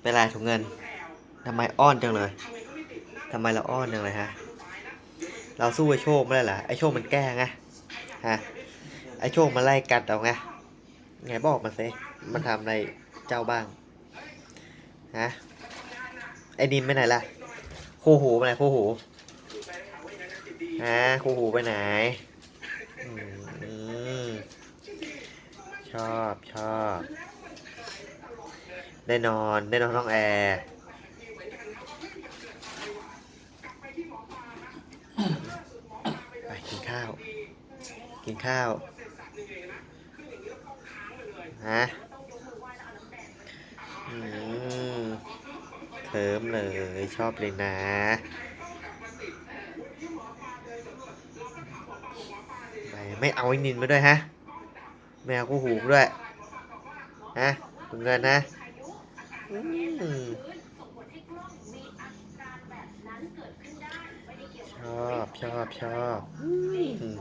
เป็นไรถุงเงินทำไมอ้อนจังเลยทำไมเราอ้อนจังเลยฮะ เราสู้ไอ้โชคไม่ได้เหรอไอ้โชคมันแกล้งไงฮะไอ้โชคมันไล่กัดเอาไงไงบอกมาสิมันทำอะไรเจ้าบ้างฮะไอ้นินไปไหนล่ะคู่หูไปไหนคู่หูฮะคู่หูไปไหนชอบชอบ ได้นอนได้นอนห้องแอร์ไปกินข้าว กินข้าวฮะอืมเคิมเลยชอบเลยนะไม่ไม่เอาไอ้นินมาด้วยฮะไม่เอาคู่หูด้วยฮะถุงเงินนะ ชอบชอบชอบอืม